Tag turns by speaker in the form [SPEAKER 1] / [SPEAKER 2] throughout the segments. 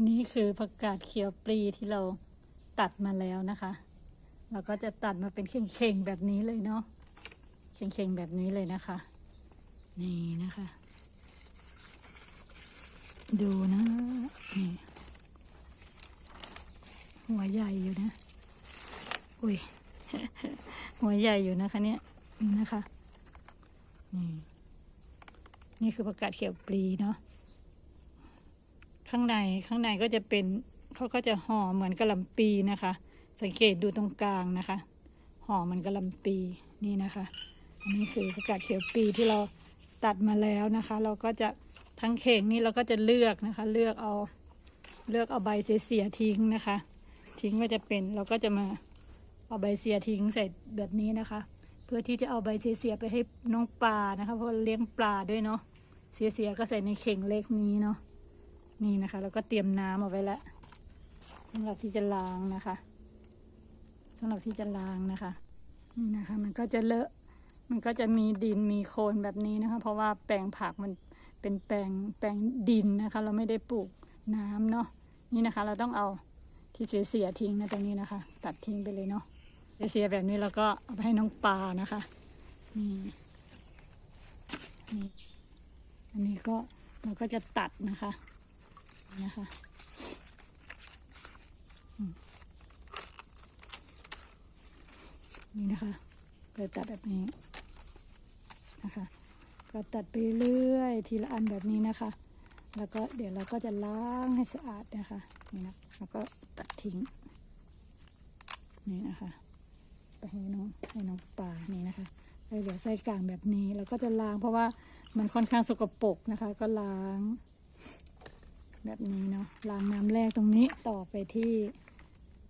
[SPEAKER 1] อันนี้คือผักกาดเขียวปลีที่เราตัดมาแล้วนะคะ เราก็จะตัดมาเป็นเข่งๆแบบนี้เลยเนาะ เข่งๆแบบนี้เลยนะคะ นี่นะคะ ดูนะนี่หัวใหญ่อยู่นะ อุ้ย หัวใหญ่อยู่นะคะเนี่ยนี่นะคะ นี่ นี่คือผักกาดเขียวปลีเนาะ ข้างในข้างในก็จะเป็นเขาก็จะห่อเหมือนกระลำปีนะคะ สังเกตดูตรงกลางนะคะห่อเหมันกระลำปีนี่นะคะ อันนี้คือผักกาดเขียวปีที่เราตัดมาแล้วนะคะ เราก็จะทั้งเข่งนี่เราก็จะเลือกนะคะ เลือกเอาเลือกเอาใบเสียทิ้งนะคะ ทิ้งก็จะเป็นเราก็จะมาเอาใบเสียทิ้งใส่แบบนี้นะคะ เพื่อที่จะเอาใบเสียไปให้น้องปลานะคะ เพราะเลี้ยงปลาด้วยเนาะเสียๆก็ใส่ในเข่งเล็กนี้เนาะ นี่นะคะแล้วก็เตรียมน้ำเอาไว้แล้วสำหรับที่จะล้างนะคะสำหรับที่จะล้างนะคะนี่นะคะ มันก็จะเลอะ มันก็จะมีดินมีโคลนแบบนี้นะคะ เพราะว่าแปลงผักมันเป็นแปลงแปลงดินนะคะ เราไม่ได้ปลูกน้ำเนาะนี่นะคะ เราต้องเอาที่เสียๆทิ้งนะตรงนี้นะคะ ตัดทิ้งไปเลยเนาะเสียแบบนี้เราก็เอาไปให้น้องปลานะคะนี่นี่อันนี้ก็เราก็จะตัดนะคะ นะคะนี่นะคะก็ตัดแบบนี้นะคะ ก็ตัดไปเรื่อยทีละอันแบบนี้นะคะ แล้วก็เดี๋ยวเราก็จะล้างให้สะอาดนะคะนี่นะแล้วก็ตัดทิ้งนี่นะคะไปให้น้องให้น้องปลานี่นะคะแล้วเดี๋ยวใส่กลางแบบนี้เราก็จะล้างเพราะว่ามันค่อนข้างสกปรกนะคะ ก็ล้าง แบบนี้เนาะล้างน้ำแรกตรงนี้ต่อไปที่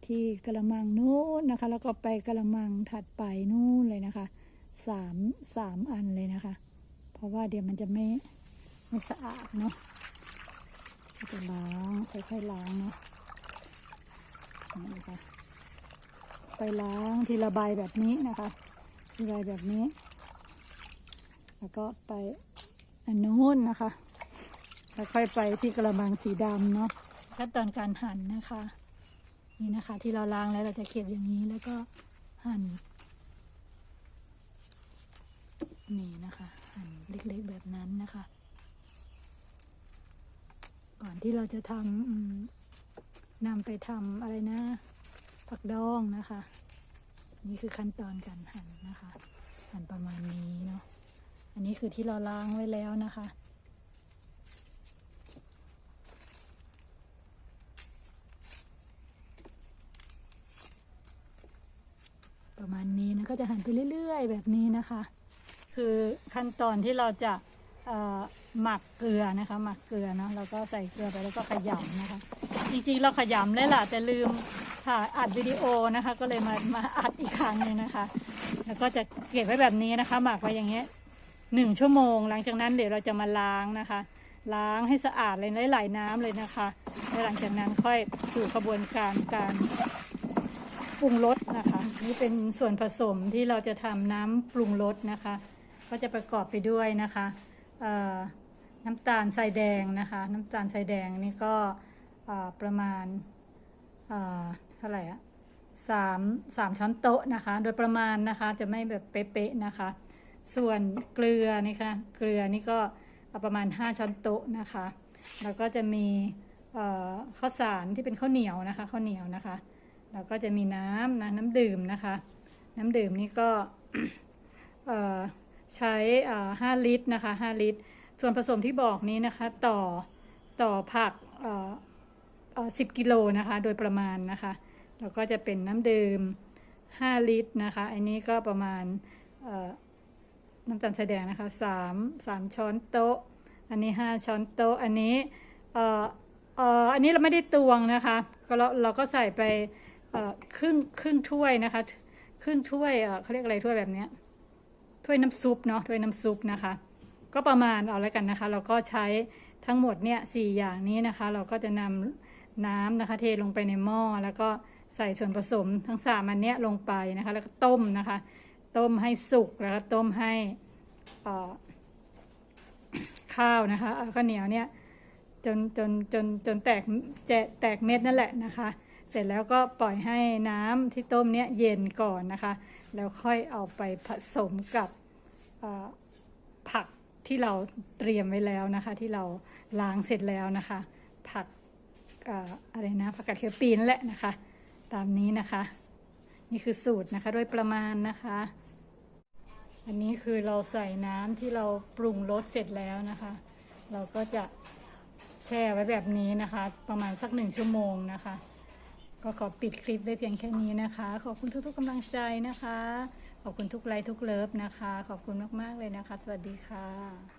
[SPEAKER 1] ที่กระมังนู้นนะคะ แล้วก็ไปกระมังถัดไปนู่นเลยนะคะสามสามอันเลยนะคะ เพราะว่าเดี๋ยวมันจะไม่ไม่สะอาดเนาะจะล้างค่อยๆล้างเนาะนะคะไปล้างทีละใบแบบนี้นะคะทีละใบแบบนี้ แล้วก็ไปอันนู้นนะคะ แล้วค่อยไปที่กระมังสีดำเนาะขั้นตอนการหั่นนะคะ นี่นะคะ ที่เราล้างแล้วเราจะเก็บอย่างนี้แล้วก็หั่นนี่นะคะ หั่นเล็กๆแบบนั้นนะคะ ก่อนที่เราจะทำนำไปทำอะไรนะ ผักดองนะคะ นี่คือขั้นตอนการหั่นนะคะ หั่นประมาณนี้เนาะอันนี้คือที่เราล้างไว้แล้วนะคะ ประมาณนี้นะก็จะหั่นไปเรื่อยๆ แบบนี้นะคะ คือขั้นตอนที่เราจะหมักเกลือนะคะ หมักเกลือเนาะเราก็ใส่เกลือไปแล้วก็ขยำนะคะ จริงๆเราขยำเลยล่ะแต่ลืมถ่ายอัดวิดีโอนะคะ ก็เลยมามาอัดอีกครั้งหนึงนะคะ แล้วก็จะเก็บไว้แบบนี้นะคะ หมักไว้อย่างเงี้ยหนึ่งชั่วโมง หลังจากนั้นเดี๋ยวเราจะมาล้างนะคะ ล้างให้สะอาดเลยไหลน้ำเลยนะคะแล้วหลังจากนั้นค่อยสู่กระบวนการการ ปรุงรสนะคะ นี่เป็นส่วนผสมที่เราจะทำน้ำปรุงรสนะคะ ก็จะประกอบไปด้วยนะคะน้ำตาลทรายแดงนะคะ น้ำตาลทรายแดงนี่ก็ประมาณเท่าไหร่อะสามสามช้อนโต๊ะนะคะ โดยประมาณนะคะจะไม่แบบเป๊ะๆนะคะ ส่วนเกลือนี่ค่ะเกลือนี่ก็เอาประมาณ 5 ช้อนโต๊ะนะคะ แล้วก็จะมีข้าวสารที่เป็นข้าวเหนียวนะคะข้าวเหนียวนะคะ แล้วก็จะมีน้ำนะน้ำดื่มนะคะ น้ำดื่มนี่ก็ใช้เอ่อ5ลิตรนะคะ5ลิตร ส่วนผสมที่บอกนี้นะคะ ต่อต่อผักเอ่อเอ่อ10กิโลนะคะ โดยประมาณนะคะ แล้วก็จะเป็นน้ำดื่ม 5 ลิตรนะคะ อันนี้ก็ประมาณน้ำตาลทรายแดงนะคะ3 3ช้อนโต๊ะ อันนี้ 5 ช้อนโต๊ะ อันนี้อันนี้เราไม่ได้ตวงนะคะ ก็เราเราก็ใส่ไป ครึ่งครึ่งถ้วยนะคะครึ่งถ้วยเขาเรียกอะไรถ้วยแบบเนี้ยถ้วยน้ำซุปเนาะถ้วยน้ำซุปนะคะ ก็ประมาณเอาแล้วกันนะคะ เราก็ใช้ทั้งหมดเนี่ยสี่อย่างนี้นะคะ เราก็จะนำน้ำนะคะ เทลงไปในหม้อแล้วก็ใส่ส่วนผสมทั้งสามอันเนี้ยลงไปนะคะ แล้วก็ต้มนะคะ ต้มให้สุกแล้วก็ต้มให้อ่อข้าวนะคะข้าวเหนียวเนี่ยจนจนจนจนแตกแจแตกเม็ดนั่นแหละนะคะ เสร็จแล้วก็ปล่อยให้น้ำที่ต้มเนี้ยเย็นก่อนนะคะ แล้วค่อยเอาไปผสมกับผักที่เราเตรียมไว้แล้วนะคะ ที่เราล้างเสร็จแล้วนะคะ ผักเอ่อะไรนะผักกาดเขียวปีนนแหละนะคะ ตามนี้นะคะ นี่คือสูตรนะคะโดยประมาณนะคะ อันนี้คือเราใส่น้ำที่เราปรุงรสเสร็จแล้วนะคะ เราก็จะแช่ไว้แบบนี้นะคะ ประมาณสักหนึ่งชั่วโมงนะคะ ก็ขอปิดคลิปไว้เพียงแค่นี้นะคะ ขอบคุณทุกๆกำลังใจนะคะ ขอบคุณทุกไลค์ทุกเลิฟนะคะ ขอบคุณมากๆเลยนะคะ สวัสดีค่ะ